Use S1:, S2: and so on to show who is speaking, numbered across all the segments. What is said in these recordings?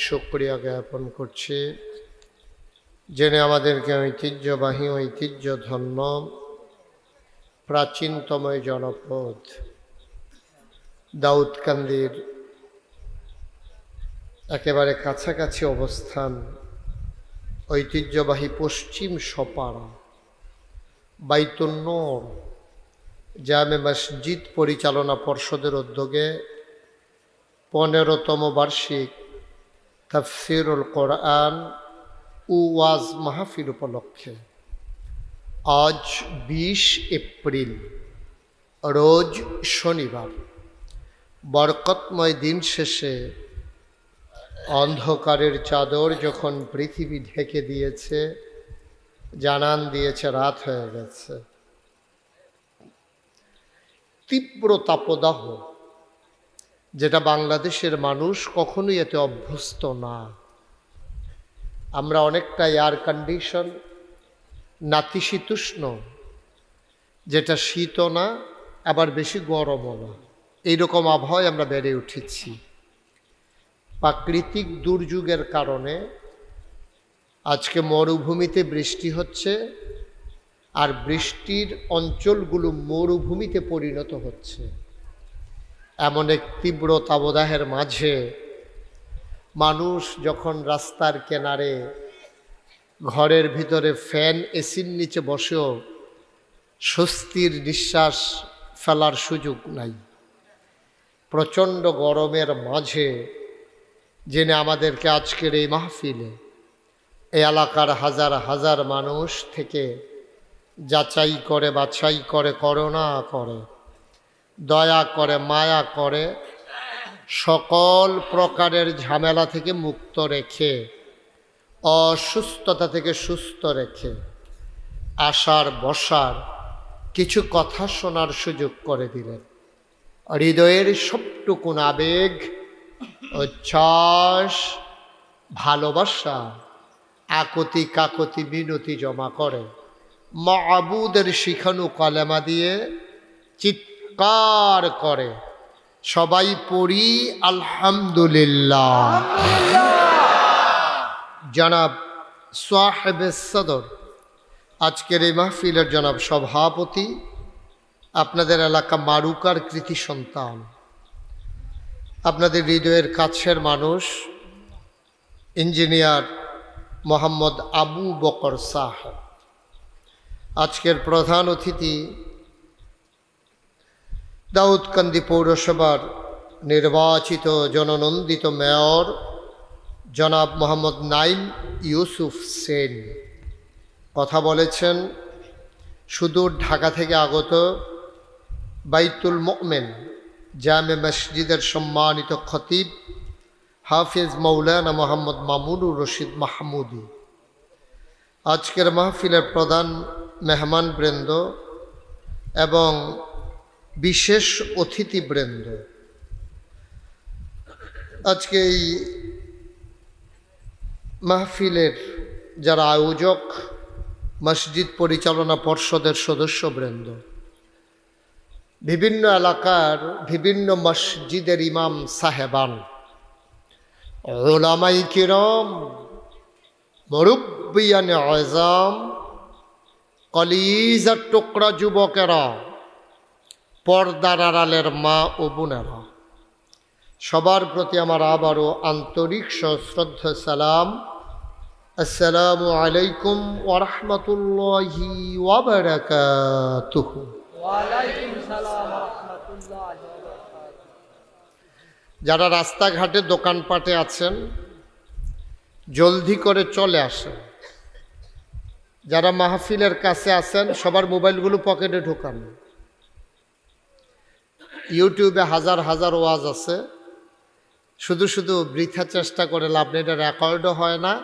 S1: শুক্রিয়া জ্ঞাপন করছি। জেনে আমাদেরকে ঐতিহ্যবাহী ঐতিহ্য ধন্য প্রাচীনতম এই জনপদ দাউদকান্দির একেবারে কাছাকাছি অবস্থান, ঐতিহ্যবাহী পশ্চিম সপাড়া, বাইতুন্নর, জামে মসজিদ পরিচালনা পর্ষদের উদ্যোগে পনেরোতম বার্ষিক তফসিরুল কোরআন ও ওয়াজ মাহফিল উপলক্ষে আজ বিশ এপ্রিল, রোজ শনিবার। বরকতময় দিন শেষে অন্ধকারের চাদর যখন পৃথিবী ঢেকে দিয়েছে, জানান দিয়েছে, রাত হয়ে গেছে। তীব্র তাপদাহ যেটা বাংলাদেশের মানুষ কখনোই এতে অভ্যস্ত না। আমরা অনেকটা এয়ার কন্ডিশন নাতিশীতোষ্ণ, যেটা শীতও না, আবার বেশি গরমও না। এইরকম আবহাওয়ায় আমরা বেড়ে উঠেছি। প্রাকৃতিক দুর্যোগের কারণে আজকে মরুভূমিতে বৃষ্টি হচ্ছে আর বৃষ্টির অঞ্চলগুলো মরুভূমিতে পরিণত হচ্ছে। এমন এক তীব্র তাবদাহের মাঝে মানুষ যখন রাস্তার কেনারে ঘরের ভিতরে ফ্যান, এসির নিচে বসেও স্বস্তির নিঃশ্বাস ফেলার সুযোগ নাই। প্রচণ্ড গরমের মাঝে জেনে আমাদেরকে আজকের এই মাহফিলে এই এলাকার হাজার হাজার মানুষ থেকে যাচাই করে বাছাই করে, করোনা করে। দয়া করে, মায়া করে সকল প্রকারের ঝামেলা থেকে মুক্ত রেখে, অসুস্থতা থেকে সুস্থ রেখে আসার বসার কিছু কথা শোনার সুযোগ করে দিলেন। হৃদয়ের সবটুকুন আবেগ, উচ্ছ্বাস, ভালোবাসা, আকতি কাকতি বিনতি জমা করে, মাবুদের শিখানু কলেমা দিয়ে চিৎকার করে। সবাই পড়ি আলহামদুলিল্লাহ। জনাব সোহেবে সদর, আজকের এই মাহফিলের জনাব সভাপতি, আপনাদের এলাকা মারুকার কৃতি সন্তান। আপনাদের হৃদয়ের কাছের মানুষ, ইঞ্জিনিয়ার মোহাম্মদ আবু বকর সাহেব। আজকের প্রধান অতিথি দাউদকান্দি পৌরসভার নির্বাচিত জননন্দিত মেয়র জনাব মোহাম্মদ নাইম ইউসুফ সেন। কথা বলেছেন সুদূর ঢাকা থেকে আগত বাইতুল মোমেন, জামে মসজিদের সম্মানিত খতিব হাফিজ মৌলানা মোহাম্মদ মামুনুর রশিদ মাহমুদি। আজকের মাহফিলের প্রধান মেহমান বৃন্দ এবং বিশেষ অতিথিবৃন্দ আজকে এই মাহফিলের যারা আয়োজক, মসজিদ পরিচালনা পর্ষদের সদস্যবৃন্দ বিভিন্ন এলাকার বিভিন্ন মসজিদের ইমাম সাহেবান ওলামাই কিরম, মরুব্বিয়ান আজাম, কলিজার টুকরা যুবকেরা পর্দার আড়ালের মা ও বোনেরা, সবার প্রতি আমার আবারও আন্তরিক সশ্রদ্ধ সালাম। আসসালামু আলাইকুম ওরহমতুল্লাহি যারা রাস্তাঘাটে দোকানপাটে আছেন, জলদি করে চলে আসেন। যারা মাহফিলের কাছে আছেন, সবার মোবাইলগুলো পকেটে ঢোকান। ইউটিউবে হাজার হাজার ওয়াজ আছে। শুধু শুধু বৃথা চেষ্টা করে লাভ নেই, এটা রেকর্ডও হয় না।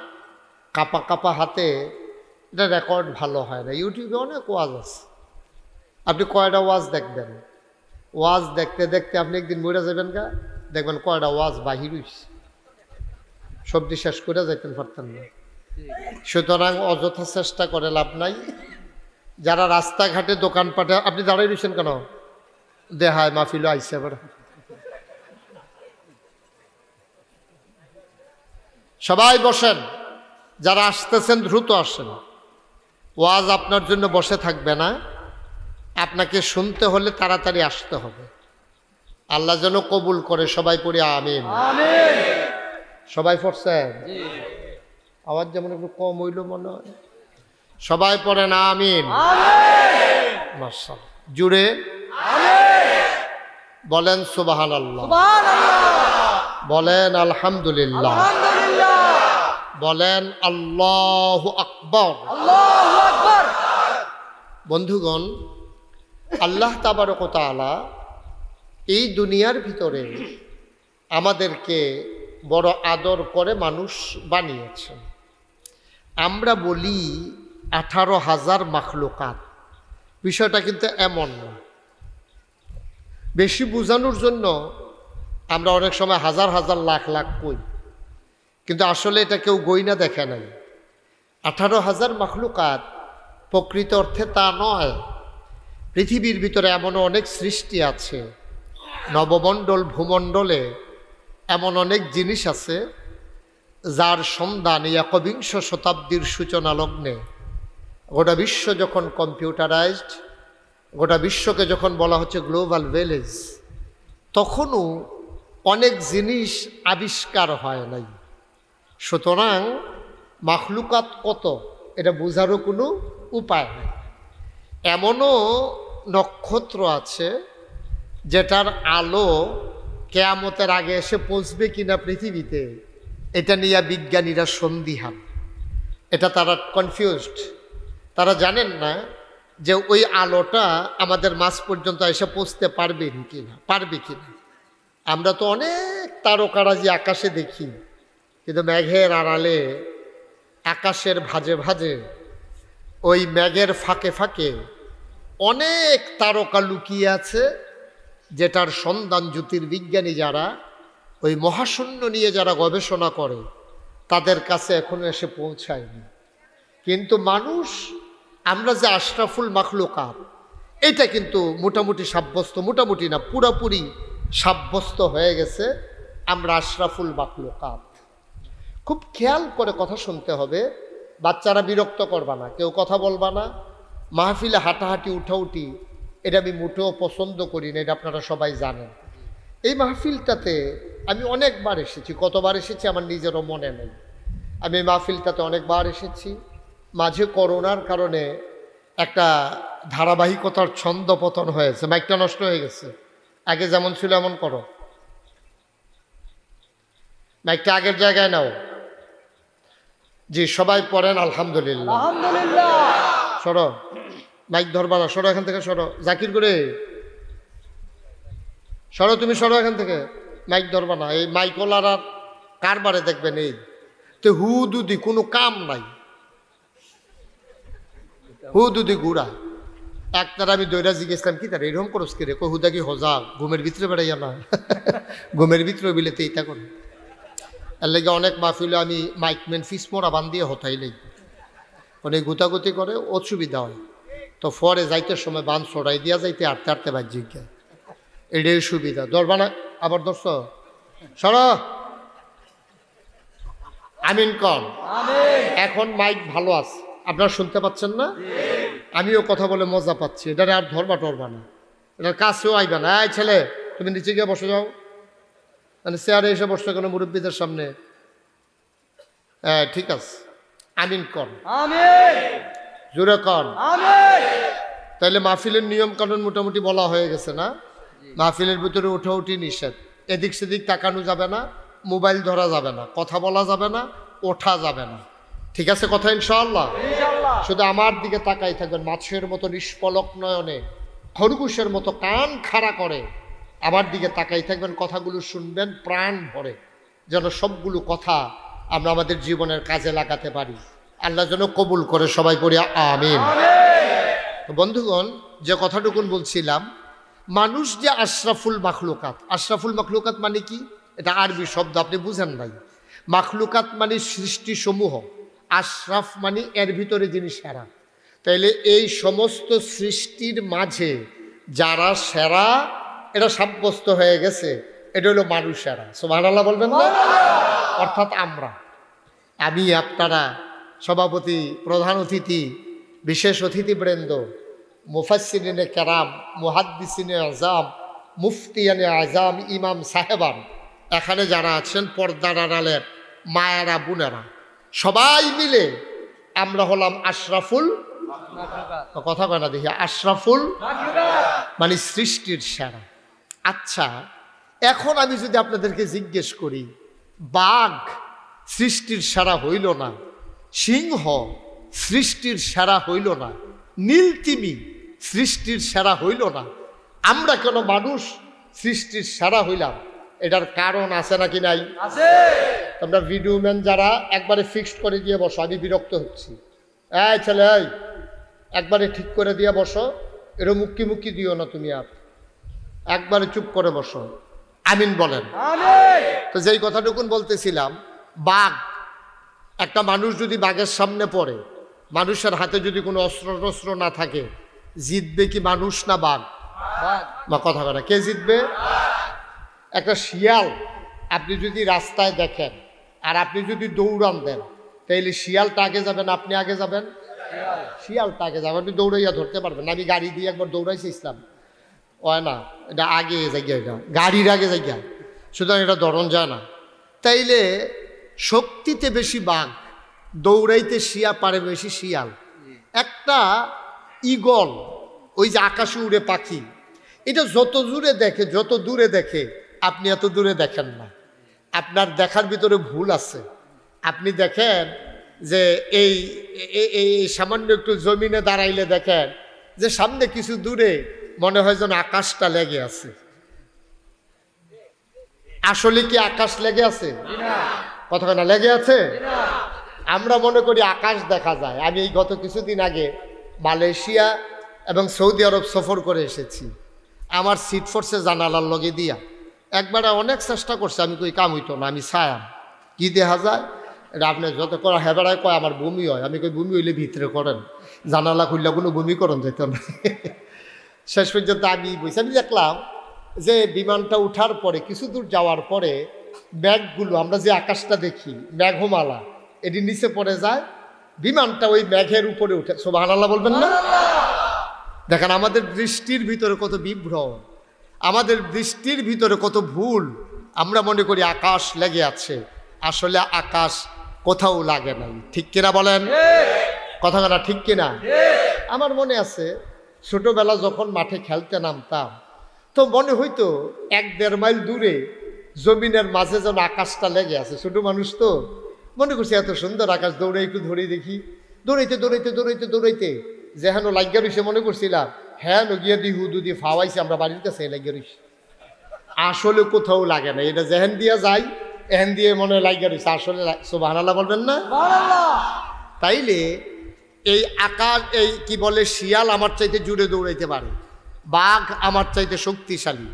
S1: কাপা কাপা হাতে এটা রেকর্ড ভালো হয় না। ইউটিউবে অনেক ওয়াজ আছে। আপনি কয়টা ওয়াজ দেখবেন? ওয়াজ দেখতে দেখতে আপনি একদিন মরে যাবেন গা। দেখবেন কয়টা ওয়াজ বাহির সবজি শেষ করে যাইতেন পারতেন না। সুতরাং অযথা চেষ্টা করে লাভ নাই। যারা রাস্তাঘাটে দোকানপাটে আপনি দাঁড়াই রয়েছেন কেন? দেহায় মাহফিল আইসে এবার সবাই বসেন। যারা আসতেছেন দ্রুত আসেন। ওয়াজ আপনার জন্য বসে থাকবে না। আপনাকে শুনতে হলে তাড়াতাড়ি আসতে হবে। আল্লাহ যেন কবুল করে সবাই পড়ে আমিন। সবাই পড়ছেন? আওয়াজ যেমন একটু কম হইল মনে হয়। সবাই পড়েন আমিন।
S2: আমিন।
S1: মার্শাল জুড়ে? বলেন সুবাহান আল্লাহ বলেন আলহামদুলিল্লাহ। বলেন আল্লাহ আকবর। বন্ধুগণ আল্লাহ তাবারক তাআলা এই দুনিয়ার ভিতরে আমাদেরকে বড় আদর করে মানুষ বানিয়েছেন। আমরা বলি আঠারো হাজার মাখলুকাত। বিষয়টা কিন্তু এমন না বেশি বোঝানোর জন্য আমরা অনেক সময় হাজার হাজার লাখ লাখ কই। কিন্তু আসলে এটা কেউ গইনা দেখে নাই। আঠারো হাজার মাখলুকাত প্রকৃত অর্থে তা নয়। পৃথিবীর ভিতরে এমন অনেক সৃষ্টি আছে, নবমণ্ডল, ভূমণ্ডলে এমন অনেক জিনিস আছে যার সন্ধান একবিংশ শতাব্দীর সূচনা লগ্নে গোটা বিশ্ব যখন কম্পিউটারাইজড গোটা বিশ্বকে যখন বলা হচ্ছে গ্লোবাল ভিলেজ তখনও অনেক জিনিস আবিষ্কার হয় নাই। সুতরাং মাখলুকাত কত, এটা বোঝারও কোনো উপায় নেই। এমনও নক্ষত্র আছে যেটার আলো কেয়ামতের আগে এসে পৌঁছবে কিনা পৃথিবীতে, এটা নিয়ে বিজ্ঞানীরা সন্দিহান। এটা তারা কনফিউজড তারা জানেন না যে ওই আলোটা আমাদের মাস পর্যন্ত এসে পৌঁছতে পারবেন কিনা, পারবে কি না আমরা তো অনেক তারকারাজি আকাশে দেখি, কিন্তু মেঘের আড়ালে আকাশের ভাজে ভাজে ওই মেঘের ফাঁকে ফাঁকে অনেক তারকা লুকিয়ে আছে, যেটার সন্ধান জ্যোতির্বিজ্ঞানী যারা, ওই মহাশূন্য নিয়ে যারা গবেষণা করে, তাদের কাছে এখনও এসে পৌঁছায়নি। কিন্তু মানুষ আমরা যে আশরাফুল মাখলুকাত, এটা কিন্তু মোটামুটি সাব্যস্ত, মোটামুটি না, পুরোপুরি সাব্যস্ত হয়ে গেছে আমরা আশরাফুল মাখলুকাত। খুব খেয়াল করে কথা শুনতে হবে, বাচ্চারা বিরক্ত করবা না, কেউ কথা বলবা না, মাহফিলে হাঁটাহাঁটি, উঠাউটি, এটা আমি মোটেও পছন্দ করি না, এটা আপনারা সবাই জানেন। এই মাহফিলটাতে আমি অনেকবার এসেছি, কতবার এসেছি আমার নিজেরও মনে নেই। আমি এই মাহফিলটাতে অনেকবার এসেছি। মাঝে করোনার কারণে একটা ধারাবাহিকতার ছন্দ পতন হয়েছে মাইকটা নষ্ট হয়ে গেছে। আগে যেমন ছিল এমন করো। মাইকটা আগের জায়গায় নাও। জি সবাই পড়েন আলহামদুলিল্লাহ।
S2: আলহামদুলিল্লাহ।
S1: সরো মাইক ধরবা না সরো এখান থেকে সরো। জাকির করে। সরো তুমি সরো এখান থেকে। মাইক ধরবা না এই মাইকলার আর কারবারে দেখবেন এই। তো হু দুদি কোনো কাম নাই। হু দুদি গুড়া একটার আমি দৈরা জিজ্ঞেসলাম কি তার? এরকম করস কি রে? কই হুদা কি হজা ঘুমের ভিতরে বেড়াইয়া না? ঘুমের ভিতরে বিলেতে ইটা করে। এর লেগে অনেক মাহফিলে আমি মাইকম্যান ফিস মোড়া বান দিয়ে হতাই লেগে অনেক গুতাগুতি করে অসুবিধা হয়। তো ফরে যাইতে সময় বান ছড়াই দিয়া যাইতে আটতে আটতে বাহ্যিক এটাই সুবিধা। ধরবা না আবার ধরছ? সর আমিন কন।
S2: আমিন।
S1: এখন মাইক ভালো আছে। আপনারা শুনতে পাচ্ছেন না? আমিও কথা বলে মজা পাচ্ছি। এটা আর ধরবা টরবা না। এটার কাছেও আইবা না। এই ছেলে তুমি নিচে গিয়ে বসে যাও। মানে চেয়ারে এসে বসছো কেন মুরব্বীদের সামনে। হ্যাঁ ঠিক আছে। আমিন
S2: আমিন!
S1: জোরে কন তাইলে মাহফিলের নিয়ম কানুন মোটামুটি বলা হয়ে গেছে না? মাহফিলের ভিতরে উঠা উঠি নিষেধ। এদিক সেদিক তাকানো যাবে না। মোবাইল ধরা যাবে না। কথা বলা যাবে না। ওঠা যাবে না। ঠিক আছে কথা ইনশাআল্লাহ? শুধু আমার দিকে তাকাই থাকবেন, মাছের মতো নিষ্পলক নয়নে, খরগোশের মতো কান খাড়া করে। আমার দিকে তাকাই থাকবেন, কথাগুলো শুনবেন, প্রাণ ভরে, যেন সবগুলো কথা আমরা আমাদের জীবনের কাজে লাগাতে পারি। আল্লাহ যেন কবুল করে সবাই করি আমিন। বন্ধুগণ, যে কথাটুকুন বলছিলাম, মানুষ যে আশরাফুল মাখলুকাত আশরাফুল মাখলুকাত মানে কি? এটা আরবি শব্দ, আপনি বুঝেন নাই। মাখলুকাত মানে সৃষ্টি সমূহ আশরাফ মানে এর ভিতরে যিনি সেরা। তাইলে এই সমস্ত সৃষ্টির মাঝে যারা সেরা এটা সাব্যস্ত হয়ে গেছে। এটা হলো মানুষ সেরা। সোমান আল্লাহ বলবেন না? অর্থাৎ আমরা। আমি, আপনারা, সভাপতি, প্রধান অতিথি, বিশেষ অতিথি অতিথিবৃন্দ মুফাসিনে কেরাম, মুহাদ্দিসিনে আজাম মুফতিয়ানে আজাম ইমাম সাহেবান, এখানে যারা আছেন পর্দার আড়ালের মায়েরা, বোনেরা। সবাই মিলে আমরা হলাম আশরাফুল। কথা কয় না দেখি আশরাফুল মানে সৃষ্টির সেরা। আচ্ছা এখন আমি যদি আপনাদেরকে জিজ্ঞেস করি বাঘ সৃষ্টির সেরা হইল না সিংহ সৃষ্টির সেরা হইল না নীলতিমি সৃষ্টির সেরা হইল না আমরা কেন মানুষ সৃষ্টির সেরা হইলাম? এটার কারণ আছে নাকি নাই?
S2: আছে।
S1: আমরা ভিডিও ম্যান যারা একবারে ফিক্সড করে দিয়ে বসো আমি বিরক্ত হচ্ছি। এই ছেলে এই একবারে ঠিক করে দিয়ে বসো। এরও মুক্কি মুক্কি দিও না তুমি আর। একবারে চুপ করে বসো। আমিন বলেন। তো যেই কথাটুকুন বলতেছিলাম বাঘ একটা মানুষ যদি বাঘের সামনে পড়ে মানুষের হাতে যদি কোনো অস্ত্র টস্ত্র না থাকে জিতবে কি মানুষ না বাঘ? বা কথা কথা কে জিতবে? একটা শিয়াল আপনি যদি রাস্তায় দেখেন আর আপনি যদি দৌড়ান দেন, তাইলে শিয়ালটা আগে যাবেন, আপনি আগে যাবেন? শিয়ালটা আগে যাবেন, আপনি দৌড়াইয়া ধরতে পারবেন। আমি গাড়ি দিয়ে একবার দৌড়াইছি ইসলাম। হয় না, এটা আগে জায়গা এটা, গাড়ির আগে জায়গা সুতরাং এটা ধরন যায় না। তাইলে শক্তিতে বেশি বাঘ, দৌড়াইতে শিয়া পারে বেশি শিয়াল। একটা ইগল ওই যে আকাশে উড়ে পাখি, এটা যত দূরে দেখে, যত দূরে দেখে আপনি এত দূরে দেখেন না। আপনার দেখার ভিতরে ভুল আছে। আপনি দেখেন যে এই এই সামান্য একটু জমিনে দাঁড়াইলে দেখেন যে সামনে কিছু দূরে মনে হয় যেন আকাশটা লেগে আছে। আসলে কি আকাশ লেগে আছে? না, লেগে আছে? আমরা মনে করি আকাশ দেখা যায়। আমি এই গত কিছুদিন আগে মালয়েশিয়া এবং সৌদি আরব সফর করে এসেছি। আমার সিট ফোর্সে জানালার লগে দিয়া। একবার অনেক চেষ্টা করছে আমি কই কাম হইতো না আমি ছায়াম। কি দেখা যায়? এটা আপনি যত করা হেবেড়ায় কয় আমার বমি হয়। আমি কই বমি হইলে ভিতরে করেন। জানালা খুললে কোনো বমি করেন যেত না। শেষ পর্যন্ত আমি বলছি আমি দেখলাম যে বিমানটা উঠার পরে কিছু দূর যাওয়ার পরে ব্যাগগুলো আমরা যে আকাশটা দেখি মেঘমালা এটি নিচে পড়ে যায় বিমানটা ওই মেঘের উপরে উঠে সোবাহ বলবেন না? দেখেন আমাদের দৃষ্টির ভিতরে কত বিভ্রম। আমাদের দৃষ্টির ভিতরে কত ভুল আমরা মনে করি আকাশ লেগে আছে। আসলে আকাশ কোথাও লাগে নাই। ঠিক কিনা বলেন? কথা না ঠিক কিনা? আমার মনে আছে, ছোটবেলা যখন মাঠে খেলতে নামতাম, তো মনে হইতো এক দেড় মাইল দূরে জমিনের মাঝে যেন আকাশটা লেগে আছে। ছোট মানুষ তো, মনে করছি এত সুন্দর আকাশ, দৌড়ে একটু ধরে দেখি। দৌড়াইতে দৌড়াইতে দৌড়াইতে দৌড়াইতে, যেহেন লাগিয়া রইছে মনে করছিলাম হ্যাঁ নগিয়া দি হুদু দিয়ে ফাওয়াইছে আমরা বাড়ির কাছে লাগিয়া রইছি। আসলে কোথাও লাগে না এটা যেহেন দিয়ে যাই এহেন দিয়ে মনে হয় লাগিয়া রইছে আসলে সোবাহ বলবেন না? তাইলে এই আকাশ এই কি বলে শিয়াল আমার চাইতে জুড়ে দৌড়াইতে পারে। বাঘ আমার চাইতে শক্তিশালী।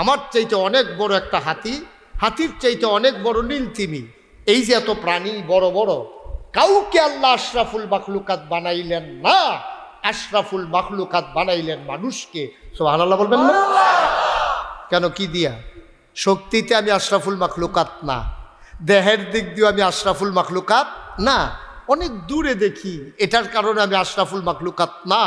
S1: আমার চাইতে অনেক বড় একটা হাতি হাতির চাইতে অনেক বড় নীল নীলতিমি এই যে এত প্রাণী বড় বড় কাউকে আল্লাহ আশরাফুল মাখলুকাত বানাইলেন না। আশরাফুল মাখলুকাত বানাইলেন মানুষকে। সোহানাল্লাহ বলবেন না? কেন, কি দিয়া? শক্তিতে আমি আশরাফুল মাখলুকাত না। দেহের দিক দিয়ে আমি আশরাফুল মাখলুকাত না। অনেক দূরে দেখি, এটার কারণে আমি আশরাফুল মাখলুকাত না।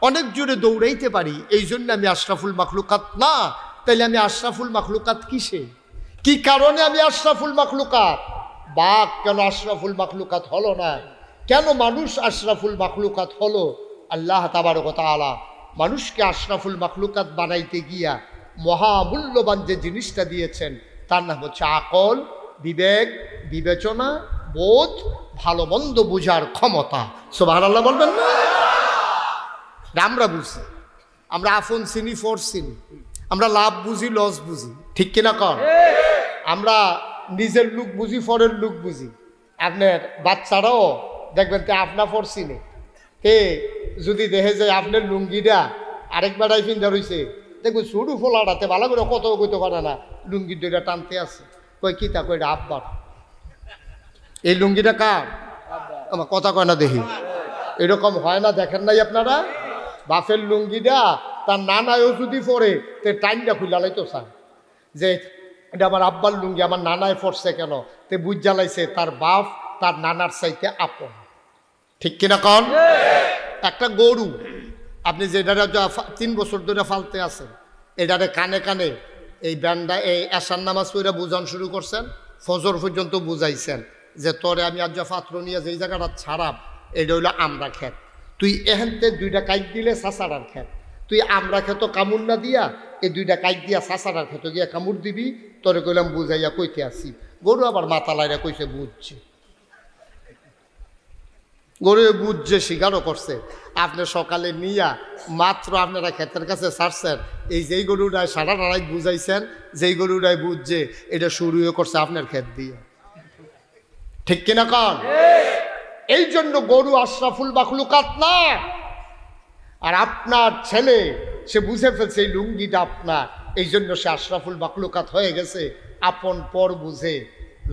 S1: অনেক জোরে দৌড়াইতে পারি, এই জন্য আমি আশরাফুল মাখলুকাত না। তাইলে আমি আশরাফুল মাখলুকাত কিসে? কি কারণে আমি আশরাফুল মাখলুকাত? বাঘ কেন আশরাফুল মাখলুকাত হলো না? কেন মানুষ আশরাফুল মাখলুকাত হলো? আল্লাহ তাবারকতা আলা মানুষকে আশরাফুল মাখলুকাত বানাইতে গিয়া মহামূল্যবান যে জিনিসটা দিয়েছেন, তার নাম হচ্ছে আকল, বিবেক, বিবেচনা, বোধ, ভালো মন্দ বুঝার ক্ষমতা। সোবাহ আল্লাহ বলবেন না? আমরা বুঝি। আমরা আফন চিনি, ফোর চিনি। আমরা লাভ বুঝি, লস বুঝি। ঠিক কিনা? কর আমরা নিজের লুক বুঝি, ফরের লুক বুঝি। আপনার বাচ্চারাও দেখবেন তে আপনা ফর চিনে। তে যদি দেখে যে আপনার লুঙ্গিটা আরেকবার আইফিন রইছে। দেখবেন সরু ফোলাটাতে ভালো করে কত কইতে পারে না লুঙ্গি দুইটা টানতে আছে। কই কি তা কইটা আব্বার। এই লুঙ্গিটা কার? আমার কথা কয় না দেখি। এরকম হয় না দেখেন নাই আপনারা? বাপের লুঙ্গিটা তার নানায়ও যদি পরে তে টাইমটা খুলে তো স্যার। যে এটা আমার আব্বার লুঙ্গি আমার নানায় পড়ছে কেন? তে বুঝ জ্বালাইছে তার বাপ তার নানার চাইতে আপন। ঠিক কিনা কন? একটা গরু আপনি যেটারে তিন বছর ধরে ফালতে আছেন এটারে কানে কানে এই ব্যান্ডা এই এসার নামাজ পড়ে বুঝান শুরু করছেন ফজর পর্যন্ত বুঝাইছেন যে তোরে আমি আজ পাত্র নিয়ে যেই জায়গাটা ছাড়াব এটা হইল আমরা খেত। তুই এহেনতে দুইটা কাইক দিলে সাসারার খেত। তুই আমরা খেত কামড় না দিয়া এই দুইটা কাইক দিয়া সাসারার খেত গিয়া কামড় দিবি তোরে কইলাম বুঝাইয়া কইতে আসি। গরু আবার মাথা লাইরা কইছে বুঝছে। গরু বুঝছে স্বীকারও করছে। আপনি সকালে নিয়া মাত্র আপনারা ক্ষেতের কাছে ছাড়ছেন এই যেই গরুটায় সারা রাত বুঝাইছেন যেই গরুটায় বুঝছে এটা শুরুও করছে আপনার ক্ষেত দিয়ে। ঠিক কিনা কন? এই জন্য গরু আশরাফুল বাখলুকাত না। আর আপনার ছেলে সে বুঝে ফেলছে এই লুঙ্গিটা আপনার এই জন্য সে আশরাফুল বাকলুকাত হয়ে গেছে। আপন পর বুঝে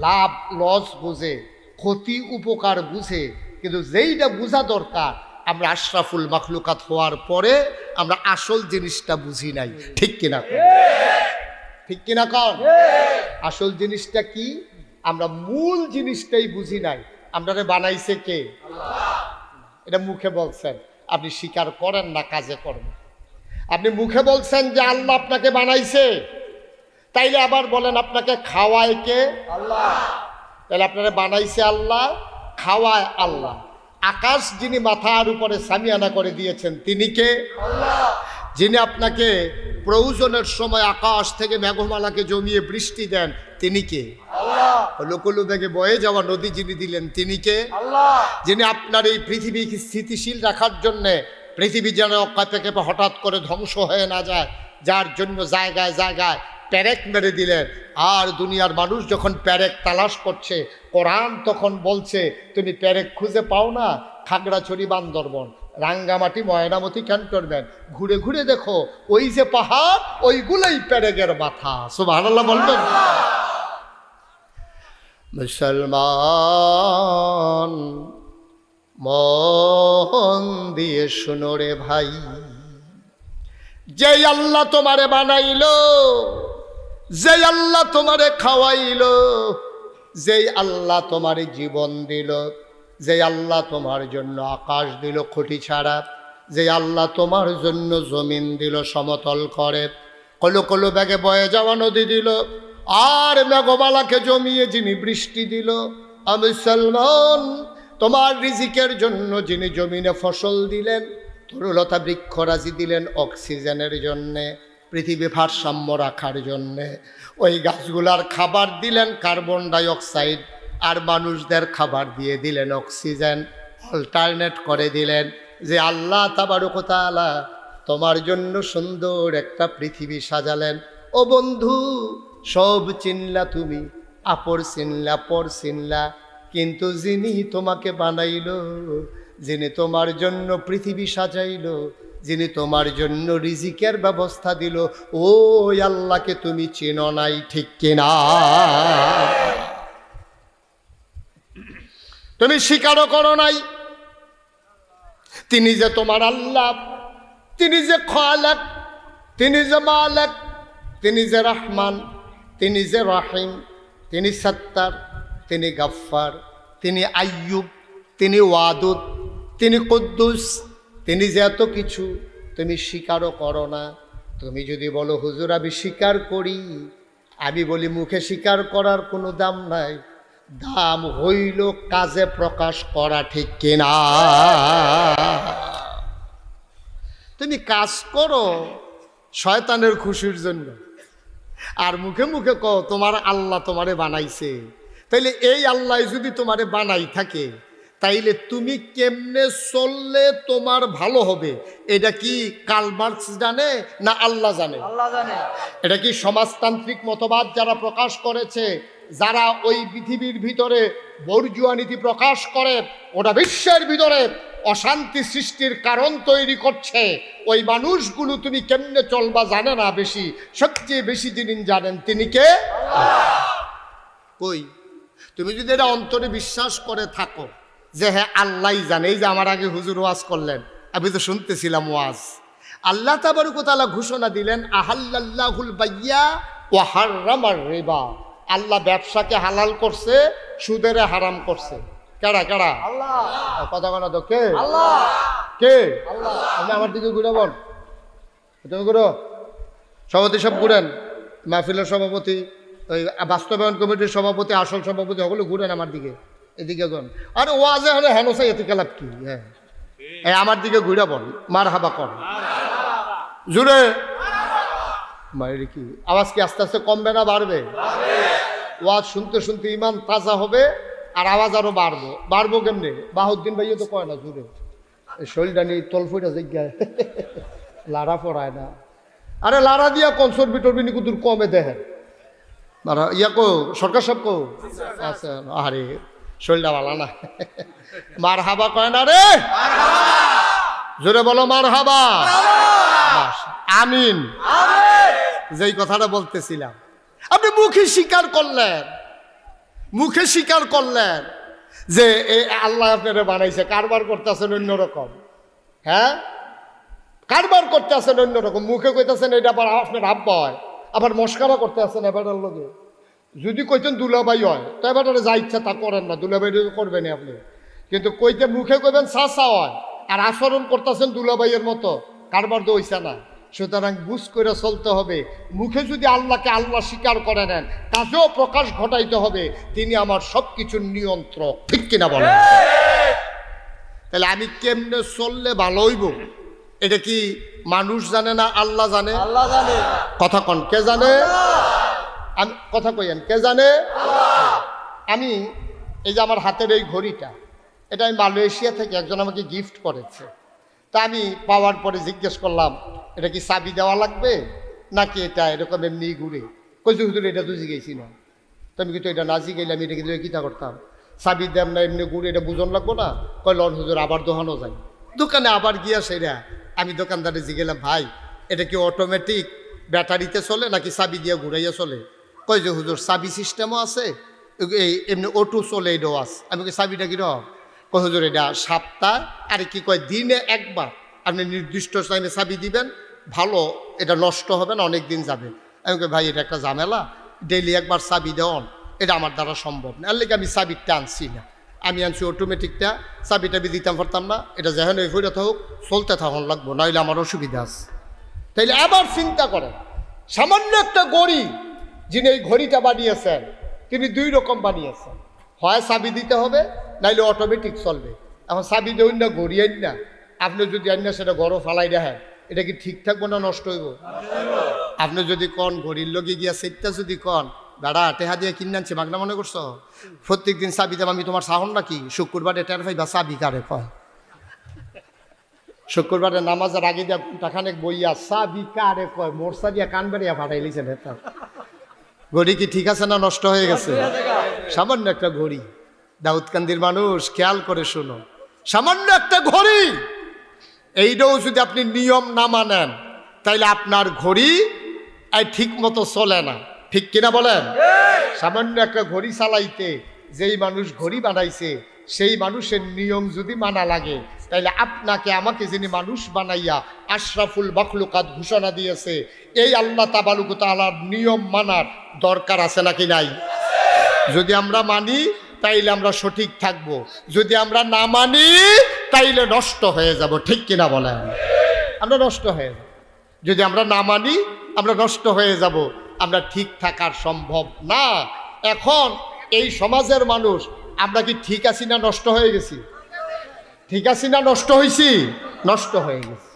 S1: লাভ লস বুঝে ক্ষতি উপকার বুঝে কিন্তু যেইটা বোঝা দরকার, আমরা আশরাফুল মাখলুকাত হওয়ার পরে আমরা আসল জিনিসটা বুঝি নাই। ঠিক কিনা? ঠিক কিনা কন? আসল জিনিসটা কি? আমরা মূল জিনিসটাই বুঝি নাই। আমরা বানাইছে কে? এটা মুখে বলছেন, আপনি স্বীকার করেন না কাজে করেন আপনি মুখে বলছেন যে আল্লাহ আপনাকে বানাইছে। তাইলে আবার বলেন আপনাকে খাওয়ায় কে?
S2: আল্লাহ।
S1: তাহলে আপনারা বানাইছে আল্লাহ। খাওয়ায় আল্লাহ। আকাশ যিনি মাথার উপরে সামিয়ানা করে দিয়েছেন তিনি কে? যিনি আপনাকে প্রয়োজনের সময় আকাশ থেকে মেঘমালাকে জমিয়ে বৃষ্টি দেন তিনি কে? লোকলু বেগে বয়ে যাওয়া নদী যিনি দিলেন তিনি কে? যিনি আপনার এই পৃথিবীকে স্থিতিশীল রাখার জন্যে পৃথিবী যেন কাঁপে কেঁপে হঠাৎ করে ধ্বংস হয়ে না যায় যার জন্য জায়গায় জায়গায় প্যারেক মেরে দিলেন। আর দুনিয়ার মানুষ যখন প্যারেক তালাশ করছে, কোরআন তখন বলছে, তুমি প্যারেক খুঁজে পাও না? খাগড়াছড়ি, বান্দরবন। রাঙ্গামাটি, ময়নামতি ক্যান্টনমেন্ট ঘুরে ঘুরে দেখো, ওই যে পাহাড়, ওইগুলোই প্যারেকের মাথা। সুবাহ বলবেন। মুসলমান, মন দিয়ে শুনো রে ভাই। যে আল্লাহ তোমারে বানাইলো যে আল্লাহ তোমারে খাওয়াইলো, যেই আল্লাহ তোমারে জীবন দিল যে আল্লাহ তোমার জন্য আকাশ দিল খুঁটি ছাড়া যে আল্লাহ তোমার জন্য জমিন দিল সমতল করে। কলো কলো ব্যাগে বয়ে যাওয়া নদী দিল, আর মেঘমালাকে জমিয়ে যিনি বৃষ্টি দিল, আমি সলমান, তোমার রিজিকের জন্য যিনি জমিনে ফসল দিলেন, তরুলতা বৃক্ষরাজি দিলেন অক্সিজেনের জন্যে। পৃথিবী ভারসাম্য রাখার জন্যে। ওই গাছগুলার খাবার দিলেন কার্বন ডাই অক্সাইড আর মানুষদের খাবার দিয়ে দিলেন অক্সিজেন, অল্টারনেট করে দিলেন যে আল্লাহ তাবারকতালা তোমার জন্য সুন্দর একটা পৃথিবী সাজালেন। ও বন্ধু, সব চিনলা তুমি, আপর চিনলা, পর চিনলা, কিন্তু যিনি তোমাকে বানাইল, যিনি তোমার জন্য পৃথিবী সাজাইলো যিনি তোমার জন্য রিজিকের ব্যবস্থা দিল, ওই আল্লাহকে তুমি চেনো নাই, ঠিক কিনা? তুমি স্বীকারও করো নাই। তিনি যে তোমার আল্লাহ, তিনি যে খালাক, তিনি যে মালাক, তিনি যে রহমান, তিনি যে রাহিম, তিনি সত্তার, তিনি গাফফার, তিনি আয়ুব তিনি ওয়াদুদ, তিনি কুদ্দুস তিনি যে এত কিছু তুমি স্বীকারও করো না। তুমি যদি বলো, হুজুর, আমি স্বীকার করি। আমি বলি, মুখে স্বীকার করার কোনো দাম নাই। দাম হইল কাজে প্রকাশ করা, ঠিক কিনা তুমি কাজ করো শয়তানের খুশির জন্য। আর মুখে মুখে কও, তোমার আল্লাহ তোমারে বানাইছে। তাইলে এই আল্লাহ যদি তোমারে বানাই থাকে তাইলে তুমি কেমনে চললে তোমার ভালো হবে? এটা কি কাল কালমার্কস জানে না আল্লাহ জানে?
S2: আল্লাহ জানে।
S1: এটা কি সমাজতান্ত্রিক মতবাদ যারা প্রকাশ করেছে? যারা ওই পৃথিবীর ভিতরে বর্জুয়া নীতি প্রকাশ করে ওটা বিশ্বের ভিতরে অশান্তি সৃষ্টির কারণ তৈরি করছে। ওই মানুষগুলো তুমি কেমনে চলবা জানে না বেশি? সবচেয়ে বেশি যিনি জানেন তিনি কে? কই? তুমি যদি এটা অন্তরে বিশ্বাস করে থাকো যে হ্যাঁ আল্লাহ জানে। এই যে আমার আগে হুজুর ওয়াজ করলেন আমি তো শুনতেছিলাম ওয়াজ। আল্লাহ তাবারুকতালা ঘোষণা দিলেন আহাল্লাহুল বাইয়া ও হার্রামার রেবা। আল্লাহ ব্যবসাকে হালাল করছে সুদেরে হারাম করছে। কেডা কেডা?
S2: আল্লাহ।
S1: কথা কেন তো কে?
S2: আল্লাহ।
S1: কে?
S2: আল্লাহ।
S1: আপনি আমার দিকে ঘুরে বল। তুমি ঘুরো। সভাপতি সব ঘুরেন। মাহফিলের সভাপতি ওই বাস্তবায়ন কমিটির সভাপতি আসল সভাপতি সকলে ঘুরেন আমার দিকে। এদিকে গন আরে ওয়াজে হলে হেনসাই এতে খেলাপ কি? হ্যাঁ আমার দিকে ঘুরে বল মার হাবা কর। জুড়ে। মায়ের কি? আওয়াজ কি আস্তে আস্তে কমবে না বাড়বে? ওয়াজ শুনতে শুনতে ইমান তাজা হবে আর আওয়াজ আরও বাড়বো। বাড়বো কেমনে? বাহুদ্দিন ভাইও তো কয় না জুড়ে? শরীরটা নিয়ে তলফুটা জিজ্ঞায় লারা পড়ায় না। আরে লারা দিয়া কনসর বিটর বিনি কুদুর কমে দেহে লারা ইয়া কো সরকার সব কো? আচ্ছা আরে শরীরটা ভালো না। মার হাবা কয় না রে? জোরে বলো মার হাবা আমিন। যেই কথাটা বলতেছিলাম। আপনি মুখে স্বীকার করলেন। মুখে স্বীকার করলেন যে এই আল্লাহ আপনারা বানাইছে, কারবার করতেছেন অন্যরকম। হ্যাঁ? কারবার করতে আছেন অন্যরকম। মুখে কইতেছেন এটা আবার আপনার আব্বা হয়, আবার মস্কারা করতে আছেন এবারের লোকে যদি কইতেন দুলাবাই হয় তো এবারে যা ইচ্ছা তা করেন না দুলাবাই করবেন আপনি। কিন্তু কইতে মুখে কইবেন চাচা হয় আর আচরণ করতেছেন দুলাবাইয়ের মতো কারবার তো হইছে না। সুতরাং বুঝ করে চলতে হবে মুখে যদি আল্লাহকে আল্লাহ স্বীকার করে নেন কাজেও প্রকাশ ঘটাইতে হবে তিনি আমার সব কিছুর নিয়ন্ত্রক ঠিক কিনা বলেন? তাহলে আমি কেমনে চললে ভালো হইব? এটা কি মানুষ জানে না আল্লাহ জানে?
S2: আল্লাহ জানে।
S1: কথা কন কে জানে? আমি কথা কইয়েন, কে জানে? আমি এই যে আমার হাতের এই ঘড়িটা, এটা আমি মালয়েশিয়া থেকে একজন আমাকে গিফট করেছে। তা আমি পাওয়ার পরে জিজ্ঞেস করলাম, এটা কি চাবি দেওয়া লাগবে? নাকি এটা এরকম এমনি ঘুরে? কইছে, হুজুর, এটা তো জিগেছি না। তো আমি কিন্তু এটা না জিগাইলে আমি এটা কিন্তু কিতা করতাম? চাবি দেম না, এমনি ঘুরে এটা বুঝন লাগবো না। কয় লন হুজুর, আবার দোকানও যাই দোকানে আবার গিয়া সেরা, আমি দোকানদারে জিগেলাম ভাই, এটা কি অটোমেটিক ব্যাটারিতে চলে নাকি চাবি দিয়ে ঘুরাইয়া চলে? কয় যে, হুজুর, চাবি সিস্টেমও আছে? এই এমনি অটো চলে এটাও আছে আমি কই, চাবিটা কীরকম কয়, হুজুর, এটা সপ্তাহ, আর কি কয়, দিনে একবার আপনি নির্দিষ্ট টাইমে চাবি দিবেন, ভালো, এটা নষ্ট হবে না, অনেক দিন যাবে। আমি কই, ভাই, এটা একটা ঝামেলা ডেইলি একবার চাবি দেওয়ান, এটা আমার দ্বারা সম্ভব না। লেগে আমি চাবিটা আনছি না। আমি আনছি অটোমেটিকটা চাবি টাবি দিতাম পারতাম না, এটা যেহেন ওই ফিরে থাকুক, চলতে থাকুন লাগবো, নইলে আমার অসুবিধা আছে। তাইলে আবার চিন্তা করেন, সামান্য একটা গড়ি যিনি এই ঘড়িটা বানিয়েছেন, তিনি দুই রকম বানিয়েছেন। হয় চাবি দিতে হবে, নাইলে অটোমেটিক চলবে। এখন চাবি দেউন না ঘড়ি আইন না। আপনি যদি আইন না, সেটা গরম ফালাই দেখেন এটা কি ঠিক থাকব না নষ্ট হইব? আপনি যদি কন, ঘড়ির লগে গিয়া সেটটা যদি কন দাদা টেহা দিয়ে কিনে আনছে, মাগনা মনে করছ? প্রত্যেক দিন চাবি দেব আমি, তোমার সাহন নাকি? শুক্রবারে টের ভাই বা চাবি কারে কয়? শুক্রবারে নামাজের আগে দিয়া টাকানেক বইয়া, চাবি কারে কয়? মোরসা দিয়া কান বেরিয়া ফাটাই লিছে নেতা ঘড়ি কি ঠিক আছে না নষ্ট হয়ে গেছে? সামান্য একটা ঘড়ি। দাউদকান্দির মানুষ খেয়াল করে শুনো। সামান্য একটা ঘড়ি! এইটাও যদি আপনি নিয়ম না মানেন তাইলে আপনার ঘড়ি এই ঠিক মতো চলে না। ঠিক কিনা বলেন? সামান্য একটা ঘড়ি চালাইতে যেই মানুষ ঘড়ি বানাইছে সেই মানুষের নিয়ম যদি মানা লাগে তাইলে আপনাকে আমাকে যিনি মানুষ বানাইয়া আশরাফুল মখলুকাত ঘোষণা দিয়েছে, এই আল্লাহ তাবালুক তালার নিয়ম মানার দরকার আছে নাকি নাই? যদি আমরা মানি, তাইলে আমরা সঠিক থাকব। যদি আমরা না মানি, তাইলে নষ্ট হয়ে যাব। ঠিক কিনা বলেন? আমরা নষ্ট হয়ে যাব। যদি আমরা না মানি, আমরা নষ্ট হয়ে যাব। আমরা ঠিক থাকার সম্ভব না। এখন এই সমাজের মানুষ, আমরা কি ঠিক আছি না নষ্ট হয়ে গেছি? ঠিক আছি না নষ্ট হয়েছি নষ্ট হয়ে গেছি।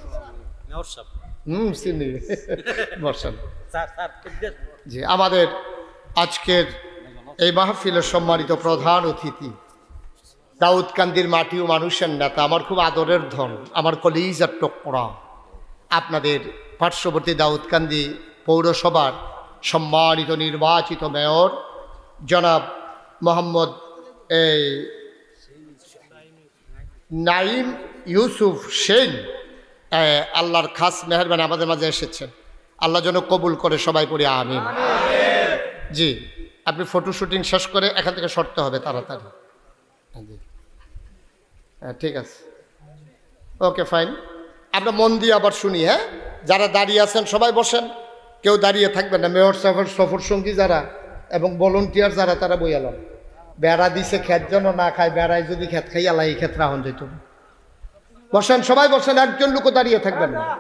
S1: হুম চিনি। বর্ষান জি আমাদের আজকের এই মাহফিলের সম্মানিত প্রধান অতিথি দাউদকান্দির মাটি ও মানুষের নেতা আমার খুব আদরের ধন আমার কলিজার টকপড়া আপনাদের পার্শ্ববর্তী দাউদকান্দি পৌরসভার সম্মানিত নির্বাচিত মেয়র জনাব মোহাম্মদ এই নাইম ইউসুফ সেন। আল্লাহর খাস মেহরবানি আমাদের মাঝে এসেছেন আল্লাহ যেন কবুল করে সবাই পড়ি, আমিন। জি, আপনি ফটো শুটিং শেষ করে এখান থেকে সরতে হবে তাড়াতাড়ি। জি। হ্যাঁ ঠিক আছে। ওকে ফাইন আমরা মন দিয়ে আবার শুনি হ্যাঁ? যারা দাঁড়িয়ে আছেন, সবাই বসেন। কেউ দাঁড়িয়ে থাকবেন না। মেয়র সাহেবের সফর সঙ্গী যারা এবং ভলন্টিয়ার যারা, তারা বইয়ালাম বেড়া দিছে, খেত যেন না খায়। বেড়ায় যদি খেত খাই লাই এই ক্ষেত্রে আহন যেত বসেন সবাই বসেন একজন লোকও দাঁড়িয়ে থাকবেন। না